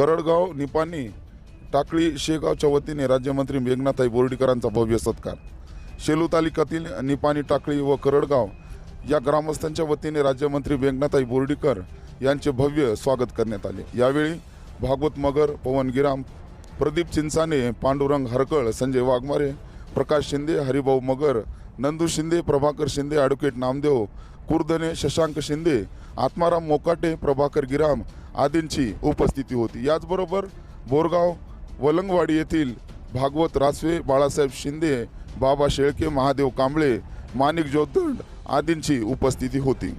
करडगाव निपाणी टाकळी शेगावच्या वतीने राज्यमंत्री मेघनाथाई बोर्डीकरांचा भव्य सत्कार. शेलू तालुक्यातील निपाणी टाकळी व करडगाव या ग्रामस्थांच्या वतीने राज्यमंत्री मेघनाथाई बोर्डीकर यांचे भव्य स्वागत करण्यात आले. यावेळी भागवत मगर पवन गिराम प्रदीप चिंचाने पांडुरंग हरकळ संजय वाघमारे प्रकाश शिंदे हरिभाऊ मगर नंदू शिंदे प्रभाकर शिंदे ॲडव्होकेट नामदेव कुर्दने शशांक शिंदे आत्माराम मोकाटे प्रभाकर गिराम आदींची उपस्थिती होती. याचबरोबर बोरगाव वलंगवाडी येथील भागवत रासवे बाळासाहेब शिंदे बाबा शेळके महादेव कांबळे माणिक जोतदंड आदींची उपस्थिती होती.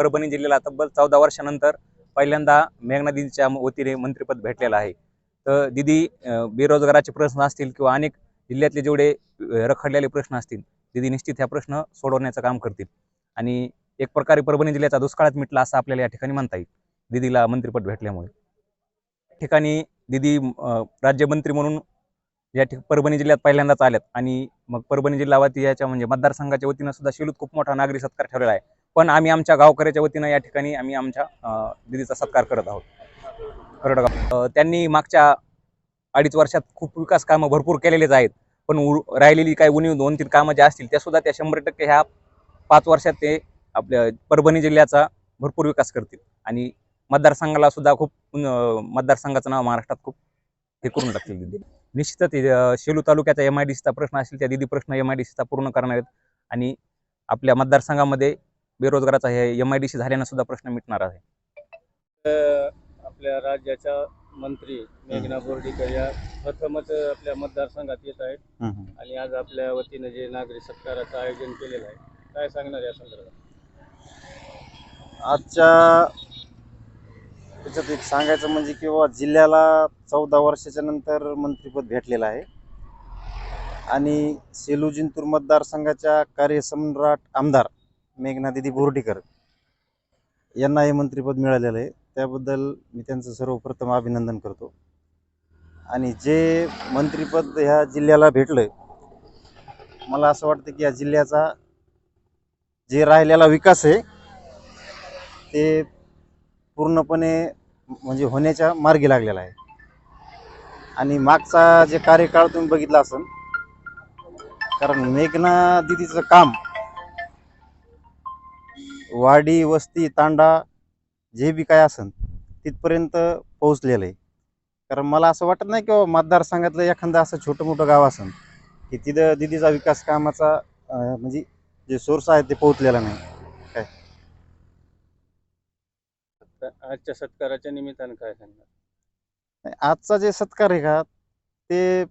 परभणी जिल्ह्याला तब्बल चौदा वर्षानंतर पहिल्यांदा मेघना दिदीच्या वतीने मंत्रिपद भेटलेलं आहे. तर दिदी बेरोजगाराचे प्रश्न असतील किंवा अनेक जिल्ह्यातले जेवढे रखडलेले प्रश्न असतील दिदी निश्चित ह्या प्रश्न सोडवण्याचं काम करतील. आणि एक प्रकारे परभणी जिल्ह्याचा दुष्काळात मिटला असं आपल्याला या ठिकाणी म्हणता येईल दिदीला मंत्रिपद भेटल्यामुळे. ठिकाणी दिदी राज्यमंत्री म्हणून या ठिक परभणी जिल्ह्यात पहिल्यांदाच आल्यात. आणि मग परभणी जिल्हावती याच्या म्हणजे मतदारसंघाच्या वतीनं सुद्धा शिलूत खूप मोठा नागरी सत्कार ठेवलेला आहे. पण आम्ही आमच्या गावकऱ्याच्या वतीनं या ठिकाणी आम्ही आमच्या दिदीचा सत्कार करत आहोत. करडगाव त्यांनी मागच्या अडीच वर्षात खूप विकास कामं भरपूर केलेलेच आहेत. पण राहिलेली काही उणीव दोन तीन कामं ज्या असतील त्या सुद्धा त्या शंभर टक्के ह्या पाच वर्षात ते आपल्या परभणी जिल्ह्याचा भरपूर विकास करतील. आणि मतदारसंघाला सुद्धा खूप मतदारसंघाचं नाव महाराष्ट्रात खूप हे करून टाकतील दिदी निश्चितच शेलू तालुक्याचा एम आय डी सीचा प्रश्न असेल त्या दिदी प्रश्न एम आय डी सीचा पूर्ण करणार आहेत. आणि आपल्या मतदारसंघामध्ये बेरोजगाराचा हे एम आय डी सी झाल्यानं सुद्धा प्रश्न मिटणार आहे. आपल्या राज्याच्या मंत्री मेघना बोर्डीकर या प्रथमच आपल्या मतदारसंघात येत आहेत. आणि आज आपल्या वतीनं जे नागरी सत्काराचं आयोजन केलेलं आहे काय सांगणार या संदर्भात? आजच्या त्याच्यात एक सांगायचं म्हणजे किंवा जिल्ह्याला चौदा वर्षाच्या नंतर मंत्रिपद भेटलेलं आहे. आणि सेलू जिंतूर मतदारसंघाच्या कार्यसम्राट आमदार मेघना दिदी बोर्डीकर यांना हे मंत्रिपद मिळालेलं आहे. त्याबद्दल मी त्यांचं सर्वप्रथम अभिनंदन करतो. आणि जे मंत्रिपद ह्या जिल्ह्याला भेटलं मला असं वाटतं की या जिल्ह्याचा जे राहिलेला विकास आहे ते पूर्णपणे म्हणजे होण्याच्या मार्गी लागलेला आहे. आणि मागचा जे कार्यकाळ तुम्ही बघितला असेल कारण मेघना दिदीचं काम वाडी वस्ती तांडा जे बी काय असन तिथपर्यंत पोहोचलेलं आहे. कारण मला असं वाटत नाही की मतदारसंघातलं एखादं असं छोटं मोठं गाव असन की तिथं दिदीचा विकास कामाचा म्हणजे जे सोर्स आहे ते पोहोचलेला नाही. तर आजच्या सत्काराच्या निमित्तानं काय सांगणार? आजचा जे सत्कार आहे का ते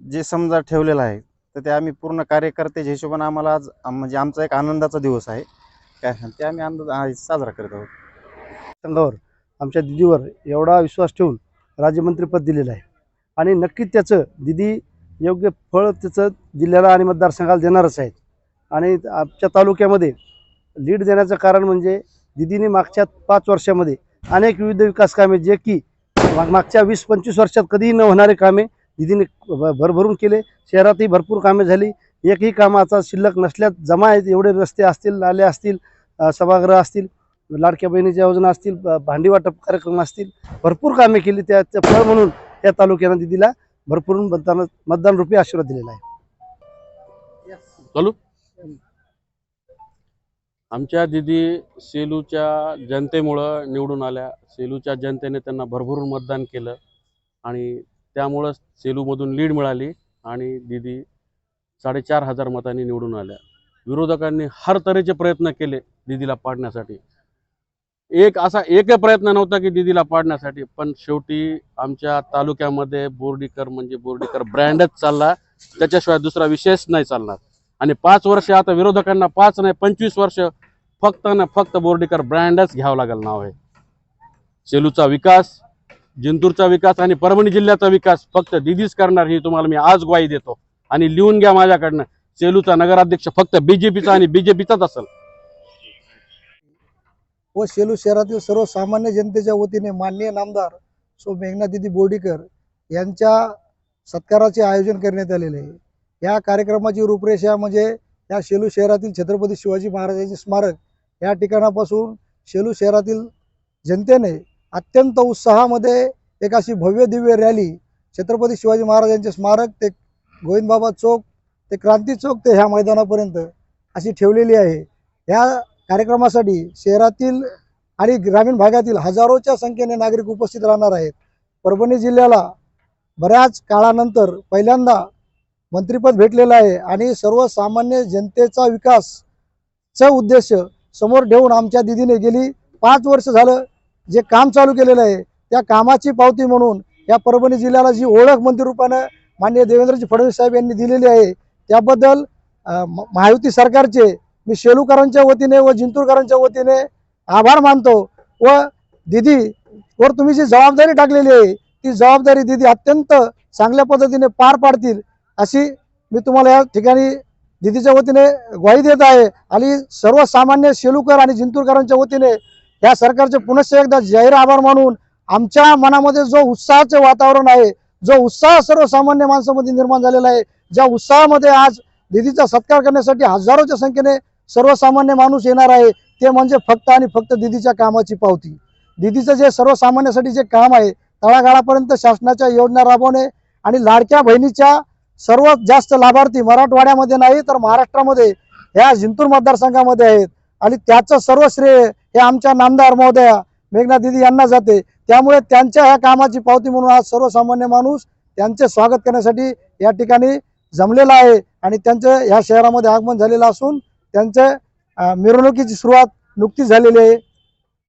जे समजा ठेवलेलं आहे तर ते आम्ही पूर्ण कार्यकर्त्याच्या हिशोबाने आम्हाला आज म्हणजे आमचा एक आनंदाचा दिवस आहे. काय ते आम्ही अंदाज साजरा करत आहोत. संघावर आमच्या दिदीवर एवढा विश्वास ठेवून राज्यमंत्रीपद दिलेलं आहे. आणि नक्कीच त्याचं दिदी योग्य फळ त्याचं जिल्ह्याला आणि मतदारसंघाला देणारच आहेत. आणि आमच्या तालुक्यामध्ये लीड देण्याचं कारण म्हणजे दिदीने मागच्या पाच वर्षामध्ये अनेक विविध विकास कामे जे की माग- मागच्या वीस पंचवीस वर्षात कधीही न होणारे कामे दिदीने भरभरून केले. शहरातही भरपूर कामे झाली. एकही कामाचा शिल्लक नसल्यात जमा आहेत एवढे रस्ते असतील नाले असतील सभागृह असतील लाडक्या बहिणीच्या योजना असतील भांडीवाटप भांडी वाटप कार्यक्रम असतील भरपूर कामे केली त्याचं फळ म्हणून या तालुक्यानं दिदीला भरपूर मतदान मतदान रुपी आशीर्वाद दिलेला आहे. आमच्या दिदी सेलूच्या जनतेमुळं निवडून आल्या. सेलूच्या जनतेने त्यांना भरभरून मतदान केलं आणि त्यामुळं सेलूमधून लीड मिळाली आणि दिदी साडेचार हजार मतांनी निवडून आल्या. विरोधकांनी हर तऱ्हेचे प्रयत्न केले दिदीला पाडण्यासाठी. एक असा एकही प्रयत्न नव्हता की दिदीला पाडण्यासाठी. पण शेवटी आमच्या तालुक्यामध्ये बोर्डीकर म्हणजे बोर्डीकर ब्रँडच चालला. त्याच्याशिवाय दुसरा विषयच नाही चालणार. आणि पाच वर्ष आता विरोधकांना पाच नाही पंचवीस वर्ष फक्त ना फक्त बोर्डीकर ब्रँडच घ्यावं लागेल नाव आहे. सेलूचा विकास जिंतूरचा विकास आणि परभणी जिल्ह्याचा विकास फक्त दिदीच करणार ही तुम्हाला मी आज ग्वाही देतो. आणि लिहून घ्या माझ्याकडनं. सेलूचा नगराध्यक्ष फक्त बीजेपीचा आणि बीजेपीचाच असेल. व सेलू शहरातील सर्वसामान्य जनतेच्या वतीने माननीय नामदार सो मेघनादिदी बोर्डीकर यांच्या सत्काराचे आयोजन करण्यात आलेले आहे. या कार्यक्रमाची रूपरेषा म्हणजे या सेलू शहरातील छत्रपती शिवाजी महाराजांचे स्मारक या ठिकाणापासून सेलू शहरातील जनतेने अत्यंत उत्साहामध्ये एक अशी भव्य दिव्य रॅली छत्रपती शिवाजी महाराजांचे स्मारक ते गोविंदबाबा चौक ते क्रांती चौक ते ह्या मैदानापर्यंत अशी ठेवलेली आहे. या कार्यक्रमासाठी शहरातील आणि ग्रामीण भागातील हजारोच्या संख्येने नागरिक उपस्थित राहणार आहेत. परभणी जिल्ह्याला बऱ्याच काळानंतर पहिल्यांदा मंत्रिपद भेटलेलं आहे आणि सर्वसामान्य जनतेचा विकासचा उद्देश समोर ठेवून आमच्या दिदीने गेली पाच वर्ष झालं जे काम चालू केलेलं आहे त्या कामाची पावती म्हणून या परभणी जिल्ह्याला जी ओळख मंत्रिरूपानं माननीय देवेंद्रजी फडणवीस साहेब यांनी दिलेली आहे. त्याबद्दल महायुती सरकारचे मी शेलूकरांच्या वतीने व जिंतूरकरांच्या वतीने आभार मानतो व दिदी वर तुम्ही जी जबाबदारी टाकलेली आहे ती जबाबदारी दिदी अत्यंत चांगल्या पद्धतीने पार पाडतील अशी मी तुम्हाला या ठिकाणी दिदीच्या वतीने ग्वाही देत आहे आणि सर्वसामान्य शेलूकर आणि जिंतूरकरांच्या वतीने या सरकारचे पुनश्च एकदा जाहीर आभार मानून आमच्या मनामध्ये जो उत्साहाचे वातावरण आहे जो उत्साह सर्वसामान्य माणसामध्ये निर्माण झालेला आहे ज्या उत्साहामध्ये आज दिदीचा सत्कार करण्यासाठी हजारोच्या संख्येने सर्वसामान्य माणूस येणार आहे ते म्हणजे फक्त आणि फक्त दिदीच्या कामाची पावती. दिदीचं जे सर्वसामान्यासाठी जे काम आहे तळागाळापर्यंत शासनाच्या योजना राबवणे आणि लाडक्या बहिणीच्या सर्वात जास्त लाभार्थी मराठवाड्यामध्ये नाही तर महाराष्ट्रामध्ये ह्या जिंतूर मतदारसंघामध्ये आहेत. आणि त्याचं सर्व श्रेय हे आमच्या नामदार महोदया मेघना दिदी यांना जाते. त्यामुळे त्यांच्या ह्या कामाची पावती म्हणून आज सर्वसामान्य माणूस त्यांचे स्वागत करण्यासाठी या ठिकाणी जमलेला आहे. आणि त्यांचं ह्या शहरामध्ये आगमन झालेलं असून त्यांचं मिरवणुकीची सुरुवात नुकतीच झालेली आहे.